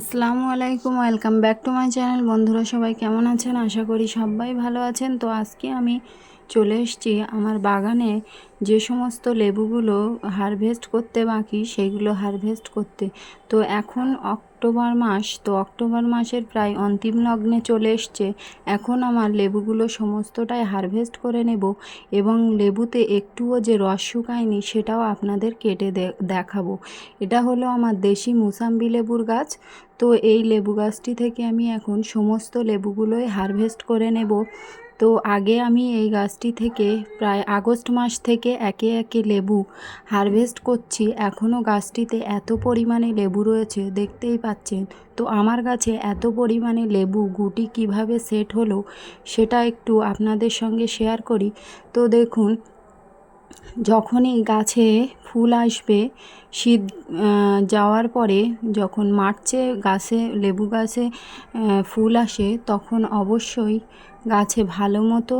আসসালামু আলাইকুম, welcome back to my channel. বন্ধুরা সবাই কেমন আছেন? আশা করি সবাই ভালো আছেন। তো আজকে আমি চলে এসেছি। আমার বাগানে যে সমস্ত লেবুগুলো হারভেস্ট করতে বাকি সেইগুলো হারভেস্ট করতে। তো এখন অক্টোবর মাস, তো অক্টোবর মাসের প্রায় অন্তিম লগ্নে চলে এসছে। এখন আমার লেবুগুলো সমস্তটাই হারভেস্ট করে নেব এবং লেবুতে একটুও যে রস শুকায়নি, সেটাও আপনাদের কেটে দেখাবো। এটা হলো আমার দেশি মুসাম্বি লেবুর গাছ। তো এই লেবু গাছটি থেকে আমি এখন সমস্ত লেবুগুলোই হারভেস্ট করে নেব। তো আগে আমি এই গাছটি থেকে প্রায় আগস্ট মাস থেকে একে একে লেবু হারভেস্ট করছি। এখনও গাছটিতে এত পরিমাণে লেবু রয়েছে, দেখতেই পাচ্ছেন। তো আমার গাছে এত পরিমাণে লেবু গুটি কীভাবে সেট হলো সেটা একটু আপনাদের সঙ্গে শেয়ার করি। তো দেখুন যখনই গাছে ফুল আসবে, শীত যাওয়ার পরে যখন মার্চে গাছে, লেবু গাছে ফুল আসে, তখন অবশ্যই গাছে ভালো মতো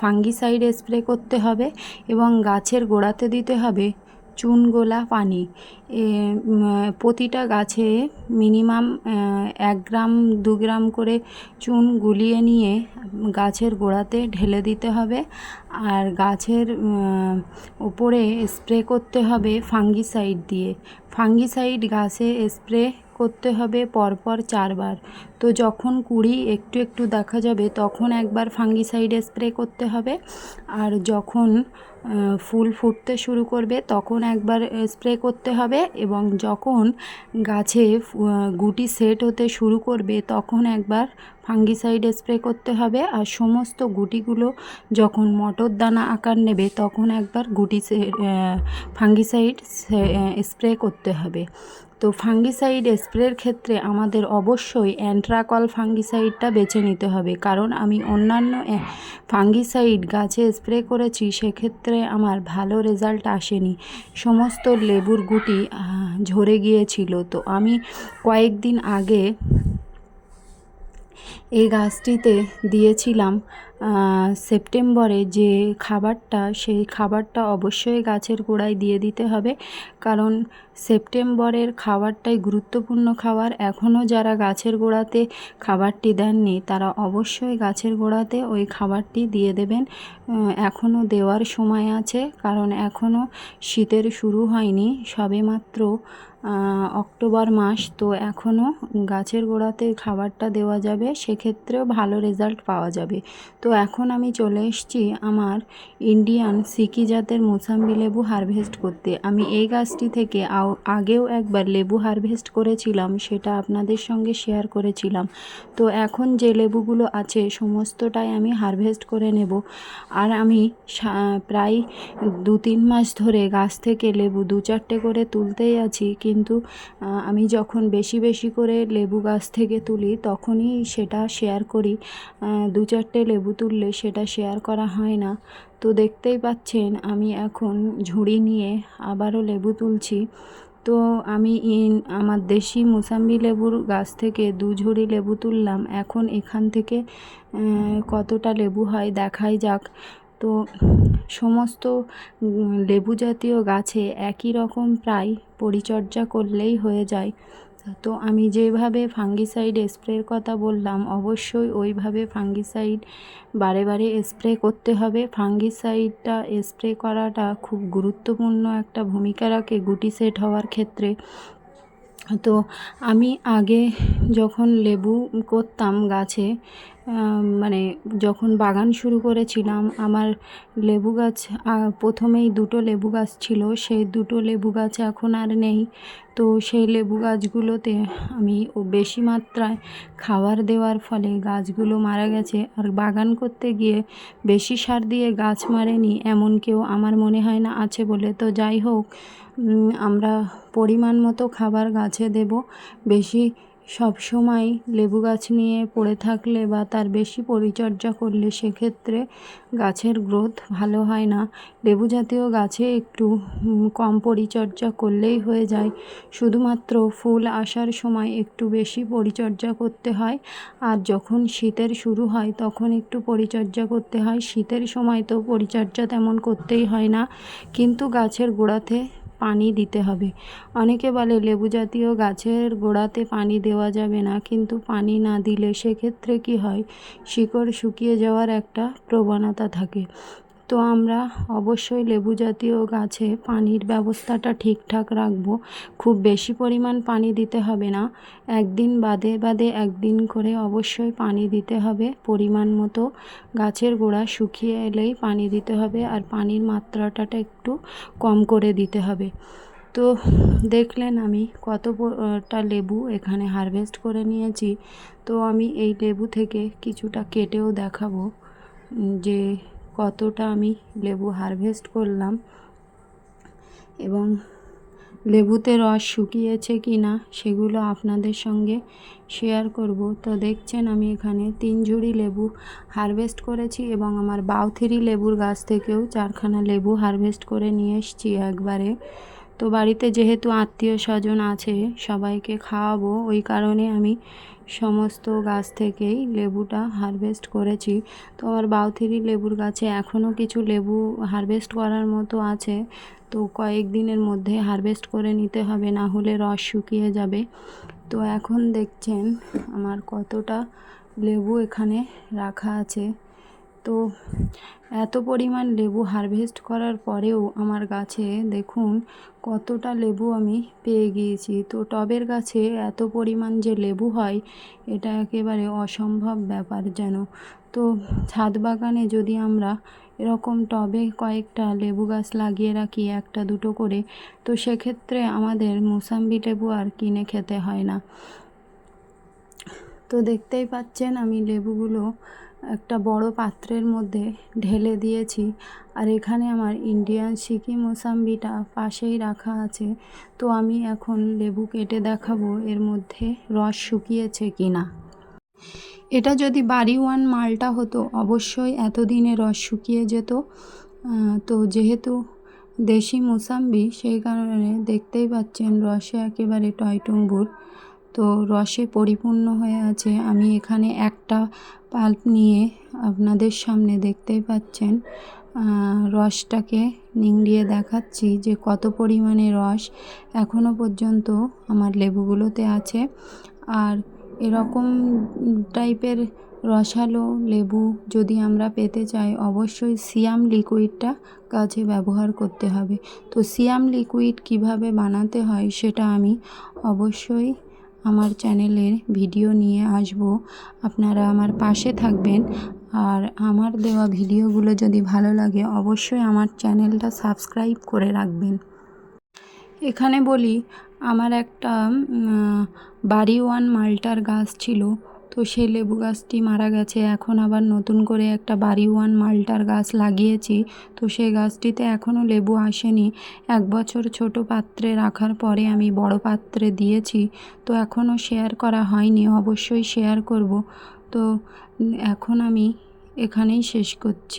ফাঙ্গিসাইড স্প্রে করতে হবে এবং গাছের গোড়াতে দিতে হবে চুন গোলা পানি প্রতিটা গাছে মিনিমাম এক গ্রাম, দু গ্রাম করে চুন গুলিয়ে নিয়ে গাছের গোড়াতে ঢেলে দিতে হবে। আর গাছের উপরে স্প্রে করতে হবে ফাঙ্গিসাইড দিয়ে। ফাঙ্গিসাইড গাছে স্প্রে করতে হবে পরপর চারবার। তো যখন কুড়ি একটু একটু দেখা যাবে, তখন একবার ফাঙ্গিসাইড স্প্রে করতে হবে। আর যখন ফুল ফুটতে শুরু করবে, তখন একবার স্প্রে করতে হবে এবং যখন গাছে গুটি সেট হতে শুরু করবে, তখন একবার ফাঙ্গিসাইড স্প্রে করতে হবে আর সমস্ত গুটিগুলো যখন মটর দানা আকার নেবে, তখন একবার গুটি ফাঙ্গিসাইড স্প্রে করতে হবে। তো ফাঙ্গিসাইড স্প্রের ক্ষেত্রে আমাদের অবশ্যই অ্যান্ট্রাকল ফাঙ্গিসাইডটা বেছে নিতে হবে। কারণ আমি অন্যান্য ফাঙ্গিসাইড গাছে স্প্রে করেছি, সেক্ষেত্রে আমার ভালো রেজাল্ট আসেনি। সমস্ত লেবুর গুটি ঝরে গিয়েছিল। তো আমি কয়েকদিন আগে এই গাছটিতে দিয়েছিলাম সেপ্টেম্বরে যে খাবারটা সেই খাবারটা অবশ্যই গাছের গোড়ায় দিয়ে দিতে হবে। কারণ সেপ্টেম্বরের খাবারটাই গুরুত্বপূর্ণ খাবার। এখনও যারা গাছের গোড়াতে খাবারটি দেননি তারা অবশ্যই গাছের গোড়াতে ওই খাবারটি দিয়ে দেবেন। এখনও দেওয়ার সময় আছে কারণ এখনও শীতের শুরু হয়নি। সবেমাত্র আহ, অক্টোবর মাস তো এখনও গাছের গোড়াতে খাবারটা দেওয়া যাবে। সেক্ষেত্রেও ভালো রেজাল্ট পাওয়া যাবে। তো এখন আমি চলে এসেছি আমার ইন্ডিয়ান সিকি জাতের মোসাম্বি লেবু হারভেস্ট করতে। আমি এই গাছটি থেকে আগেও একবার লেবু হারভেস্ট করেছিলাম, সেটা আপনাদের সঙ্গে শেয়ার করেছিলাম। তো এখন যে লেবুগুলো আছে, সমস্তটাই আমি হারভেস্ট করে নেব। আর আমি প্রায় দু তিন মাস ধরে গাছ থেকে লেবু দু চারটে করে তুলতেই আছি, কিন্তু আমি যখন বেশি বেশি করে লেবু গাছ থেকে তুলি, তখনই সেটা শেয়ার করি। দু চারটে লেবু তুললে সেটা শেয়ার করা হয় না। তো দেখতেই পাচ্ছেন, আমি এখন ঝুড়ি নিয়ে আবারও লেবু তুলছি। তো আমি ইন, আমার দেশি মুসাম্বি লেবুর গাছ থেকে দু ঝুড়ি লেবু তুললাম। এখন এখান থেকে কতটা লেবু হয় দেখাই যাক। তো সমস্ত লেবু জাতীয় গাছে একই রকম প্রায় পরিচর্যা করলেই হয়ে যায়। তো আমি যেভাবে ফাঙ্গিসাইড স্প্রের কথা বললাম, অবশ্যই ওইভাবে ফাঙ্গিসাইড বারে বারে স্প্রে করতে হবে। ফাঙ্গিসাইডটা স্প্রে করাটা খুব গুরুত্বপূর্ণ একটা ভূমিকা রাখে গুটি সেট হওয়ার ক্ষেত্রে। তো আমি আগে যখন লেবু করতাম গাছে মানে যখন বাগান শুরু করেছিলাম, আমার লেবু গাছ প্রথমেই দুটো লেবু গাছ ছিল। সেই দুটো লেবু গাছ এখন আর নেই। তো সেই লেবু গাছগুলোতে আমি বেশি মাত্রায় খাবার দেওয়ার ফলে গাছগুলো মারা গেছে। আর বাগান করতে গিয়ে বেশি সার দিয়ে গাছ মারেনি এমন কেউ আমার মনে হয় না আছে বলে। তো যাই হোক আমরা পরিমাণ মতো খাবার গাছে দেব। বেশি সব সময় লেবু গাছ নিয়ে পড়ে থাকলে বা তার বেশি পরিচর্যা করলে সেক্ষেত্রে গাছের গ্রোথ ভালো হয় না। লেবু জাতীয় গাছে একটু কম পরিচর্যা করলেই হয়ে যায়। শুধুমাত্র ফুল আসার সময় একটু বেশি পরিচর্যা করতে হয়। আর যখন শীতের শুরু হয় তখন একটু পরিচর্যা করতে হয়। শীতের সময় তো পরিচর্যা তেমন করতেই হয় না। কিন্তু গাছের গোড়াতে পানি দিতে হবে। অনেকে বলে লেবু জাতীয় গাছের গোড়াতে পানি দেওয়া যাবে না, কিন্তু পানি না দিলে সেক্ষেত্রে কি হয়? শিকড় শুকিয়ে যাওয়ার একটা প্রবণতা থাকে। তো আমরা অবশ্যই লেবু জাতীয় গাছে পানির ব্যবস্থাটা ঠিকঠাক রাখব। খুব বেশি পরিমাণ পানি দিতে হবে না। একদিন বাদে বাদে একদিন করে অবশ্যই পানি দিতে হবে। পরিমাণ মতো গাছের গোড়া শুকিয়ে এলেই পানি দিতে হবে আর পানির মাত্রাটা একটু কম করে দিতে হবে। তো দেখলেন আমি কতটা লেবু এখানে হারভেস্ট করে নিয়েছি। তো আমি এই লেবু থেকে কিছুটা কেটেও দেখাবো যে কতটা আমি লেবু হারভেস্ট করলাম এবং লেবুতে রস শুকিয়েছে কি না সেগুলো আপনাদের সঙ্গে শেয়ার করব। তো দেখছেন আমি এখানে তিন ঝুড়ি লেবু হারভেস্ট করেছি এবং আমার বাউথিরি লেবুর গাছ থেকেও চারখানা লেবু হারভেস্ট করে নিয়ে এসেছি একবারে। তো বাড়িতে যেহেতু আত্মীয় স্বজন আছে, সবাইকে খাওয়াবো। ওই কারণে আমি সমস্ত গাছ থেকেই লেবুটা হারভেস্ট করেছি। তো আমার বাউথিরি লেবুর গাছে এখনও কিছু লেবু হারভেস্ট করার মতো আছে। তো কয়েক দিনের মধ্যে হারভেস্ট করে নিতে হবে, না হলে রস শুকিয়ে যাবে। তো এখন দেখছেন আমার কতটা লেবু এখানে রাখা আছে। তো এত পরিমাণ লেবু হারভেস্ট করার পরেও আমার গাছে দেখুন কতটা লেবু আমি পেয়ে গিয়েছি। তো টবের গাছে এত পরিমাণ যে লেবু হয়, এটা একেবারে অসম্ভব ব্যাপার যেন। তো ছাদ বাগানে যদি আমরা এরকম টবে কয়েকটা লেবু গাছ লাগিয়ে রাখি, একটা দুটো করে, তো সেক্ষেত্রে আমাদের মোসাম্বি লেবু আর কিনে খেতে হয় না। তো দেখতেই পাচ্ছেন আমি লেবুগুলো একটা বড় পাত্রের মধ্যে ঢেলে দিয়েছি। আর এখানে আমার ইন্ডিয়ান সিকি মোসাম্বিটা পাশেই রাখা আছে। তো আমি এখন লেবু কেটে দেখাবো এর মধ্যে রস শুকিয়েছে কি না এটা যদি বাড়ি ওয়ান মালটা হতো, অবশ্যই এতদিনে রস শুকিয়ে যেত। তো যেহেতু দেশি মোসাম্বি, সেই কারণে দেখতেই পাচ্ছেন রসে একেবারে টয়টুম্বুর। তো রসে পরিপূর্ণ হয়ে আছে। আমি এখানে একটা পাল্প নিয়ে আপনাদের সামনে দেখতেই পাচ্ছেন রসটাকে নিংড়িয়ে দেখাচ্ছি যে কত পরিমাণে রস এখনও পর্যন্ত আমার লেবুগুলোতে আছে। আর এরকম টাইপের রসালো লেবু যদি আমরা পেতে চাই, অবশ্যই সিয়াম লিকুইডটা কাজে ব্যবহার করতে হবে। তো সিয়াম লিকুইড কীভাবে বানাতে হয় সেটা আমি অবশ্যই আমার চ্যানেলের ভিডিও নিয়ে আসব। আপনারা আমার পাশে থাকবেন। আর আমার দেওয়া ভিডিওগুলো যদি ভালো লাগে, অবশ্যই আমার চ্যানেলটা সাবস্ক্রাইব করে রাখবেন। এখানে বলি, আমার একটা বাড়ি ওয়ান মাল্টার গাছ ছিল। তো সেই লেবু গাছটি মারা গেছে। এখন আবার নতুন করে একটা বাড়ি ওয়ান মালটার গাছ লাগিয়েছি। তো সেই গাছটিতে এখনও লেবু আসেনি। এক বছর ছোট পাত্রে রাখার পরে আমি বড় পাত্রে দিয়েছি। তো এখনও শেয়ার করা হয়নি, অবশ্যই শেয়ার করব। তো এখন আমি এখানেই শেষ করছি।